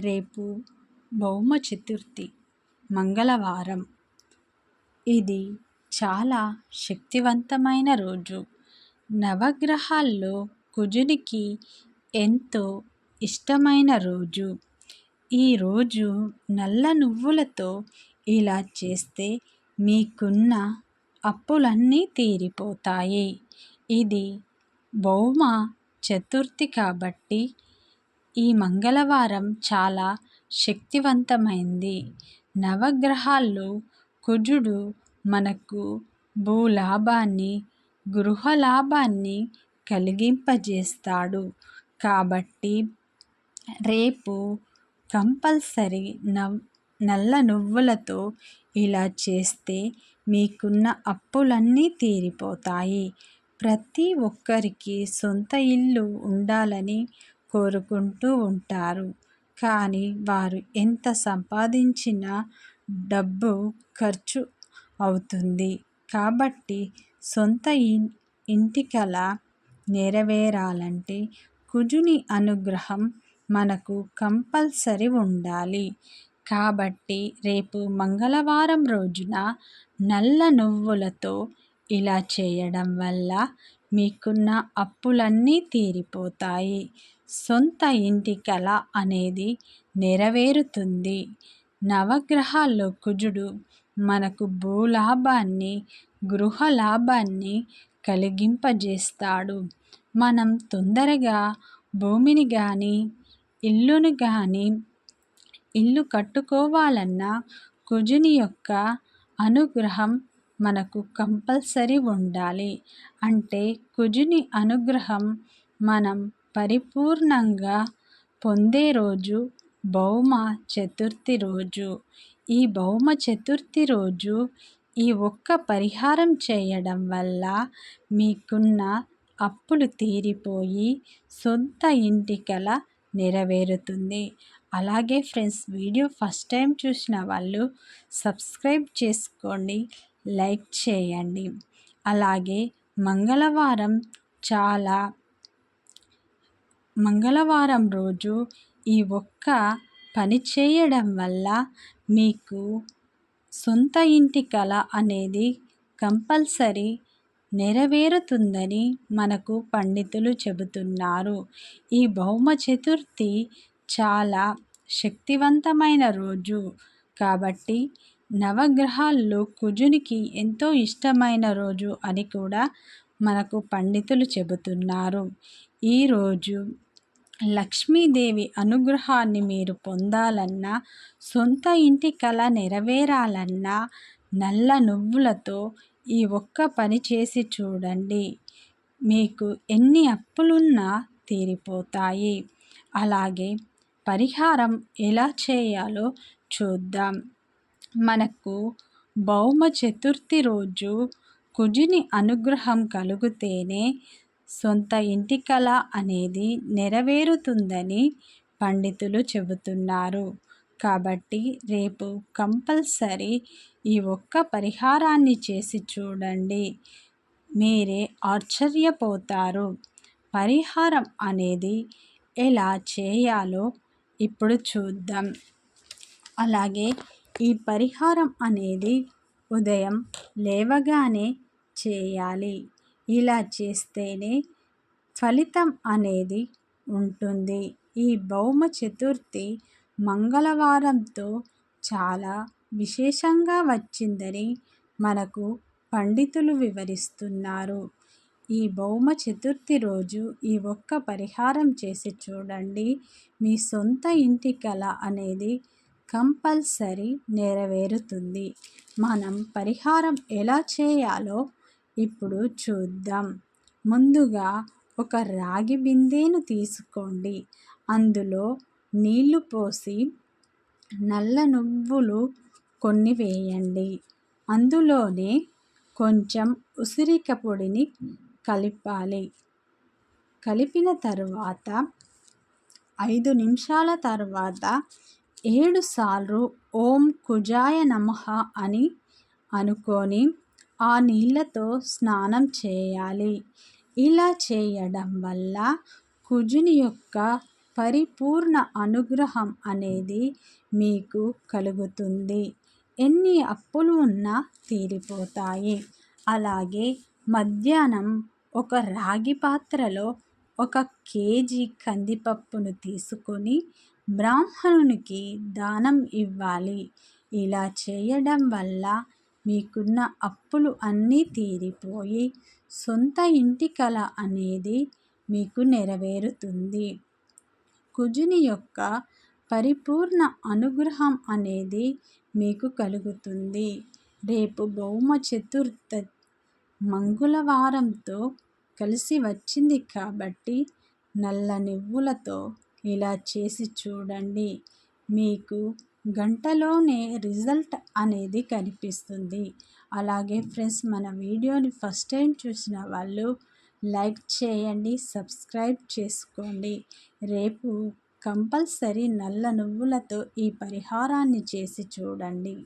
రేపు భౌమ చతుర్థి మంగళవారం. ఇది చాలా శక్తివంతమైన రోజు. నవగ్రహాల్లో కుజునికి ఎంతో ఇష్టమైన రోజు. ఈరోజు నల్ల నువ్వులతో ఇలా చేస్తే మీకున్న అప్పులన్నీ తీరిపోతాయి. ఇది భౌమ చతుర్థి కాబట్టి ఈ మంగళవారం చాలా శక్తివంతమైంది. నవగ్రహాల్లో కుజుడు మనకు భూలాభాన్ని గృహలాభాన్ని కలిగింపజేస్తాడు. కాబట్టి రేపు కంపల్సరీ నవ్ నల్ల నువ్వులతో ఇలా చేస్తే మీకున్న అప్పులన్నీ తీరిపోతాయి. ప్రతి ఒక్కరికి సొంత ఇల్లు ఉండాలని కోరుకుంటూ ఉంటారు. కానీ వారు ఎంత సంపాదించినా డబ్బు ఖర్చు అవుతుంది. కాబట్టి సొంత ఇంటి కల నెరవేరాలంటే కుజుని అనుగ్రహం మనకు కంపల్సరీ ఉండాలి. కాబట్టి రేపు మంగళవారం రోజున నల్ల నువ్వులతో ఇలా చేయడం వల్ల మీకున్న అప్పులన్నీ తీరిపోతాయి. సొంత ఇంటి కళ అనేది నెరవేరుతుంది. నవగ్రహాల్లో కుజుడు మనకు భూలాభాన్ని గృహలాభాన్ని కలిగింపజేస్తాడు. మనం తొందరగా భూమిని కానీ ఇల్లును కానీ ఇల్లు కట్టుకోవాలన్నా కుజుని యొక్క అనుగ్రహం మనకు కంపల్సరీ ఉండాలి. అంటే కుజుని అనుగ్రహం మనం పరిపూర్ణంగా పొందే రోజు భౌమ చతుర్థి రోజు. ఈ భౌమ చతుర్థి రోజు ఈ ఒక్క పరిహారం చేయడం వల్ల మీకున్న అప్పులు తీరిపోయి సొంత ఇంటి కల నెరవేరుతుంది. అలాగే ఫ్రెండ్స్ వీడియో ఫస్ట్ టైం చూసిన వాళ్ళు సబ్స్క్రైబ్ చేసుకోండి లైక్ చేయండి. అలాగే మంగళవారం చాలా మంగళవారం రోజు ఈ ఒక్క పని చేయడం వల్ల మీకు సొంత ఇంటి కళ అనేది కంపల్సరీ నెరవేరుతుందని మనకు పండితులు చెబుతున్నారు. ఈ భౌమ చతుర్థి చాలా శక్తివంతమైన రోజు. కాబట్టి నవగ్రహాల్లో కుజునికి ఎంతో ఇష్టమైన రోజు అని కూడా మనకు పండితులు చెబుతున్నారు. ఈరోజు లక్ష్మీదేవి అనుగ్రహాన్ని మీరు పొందాలన్నా సొంత ఇంటి కళ నెరవేరాలన్నా నల్ల నువ్వులతో ఈ ఒక్క పని చేసి చూడండి. మీకు ఎన్ని అప్పులున్నా తీరిపోతాయి. అలాగే పరిహారం ఎలా చేయాలో చూద్దాం. మనకు భౌమ చతుర్థి రోజు కుజుని అనుగ్రహం కలిగితేనే సొంత ఇంటి కళ అనేది నెరవేరుతుందని పండితులు చెబుతున్నారు. కాబట్టి రేపు కంపల్సరీ ఈ ఒక్క పరిహారాన్ని చేసి చూడండి. మీరే ఆశ్చర్యపోతారు. పరిహారం అనేది ఎలా చేయాలో ఇప్పుడు చూద్దాం. అలాగే ఈ పరిహారం అనేది ఉదయం లేవగానే చేయాలి. ఇలా చేస్తేనే ఫలితం అనేది ఉంటుంది. ఈ భౌమ చతుర్థి మంగళవారంతో చాలా విశేషంగా వచ్చిందని మనకు పండితులు వివరిస్తున్నారు. ఈ భౌమ చతుర్థి రోజు ఈ ఒక్క పరిహారం చేసి చూడండి. మీ సొంత ఇంటి కళ అనేది కంపల్సరీ నెరవేరుతుంది. మనం పరిహారం ఎలా చేయాలో ఇప్పుడు చూద్దాం. ముందుగా ఒక రాగి బిందెను తీసుకోండి. అందులో నీళ్ళు పోసి నల్ల నువ్వులు కొన్ని వేయండి. అందులోనే కొంచెం ఉసిరిక పొడిని కలిపాలి. కలిపిన తర్వాత ఐదు నిమిషాల తర్వాత ఏడు సార్లు ఓం కుజాయ నమ అని అనుకొని ఆ నీళ్ళతో స్నానం చేయాలి. ఇలా చేయడం వల్ల కుజుని యొక్క పరిపూర్ణ అనుగ్రహం అనేది మీకు కలుగుతుంది. ఎన్ని అప్పులు ఉన్నా తీరిపోతాయి. అలాగే మధ్యాహ్నం ఒక రాగి పాత్రలో ఒక కేజీ కందిపప్పును తీసుకొని బ్రాహ్మణునికి దానం ఇవ్వాలి. ఇలా చేయడం వల్ల మీకున్న అప్పులు అన్నీ తీరిపోయి సొంత ఇంటి కళ అనేది మీకు నెరవేరుతుంది. కుజుని యొక్క పరిపూర్ణ అనుగ్రహం అనేది మీకు కలుగుతుంది. రేపు భౌమ చతుర్థ మంగళవారంతో కలిసి వచ్చింది కాబట్టి నల్ల నువ్వులతో ఇలా చేసి చూడండి. మీకు గంటలోనే రిజల్ట్ అనేది కనిపిస్తుంది. అలాగే ఫ్రెండ్స్ మన వీడియోని ఫస్ట్ టైం చూసిన వాళ్ళు లైక్ చేయండి సబ్స్క్రైబ్ చేసుకోండి. రేపు కంపల్సరీ నల్ల నువ్వులతో ఈ పరిహారాన్ని చేసి చూడండి.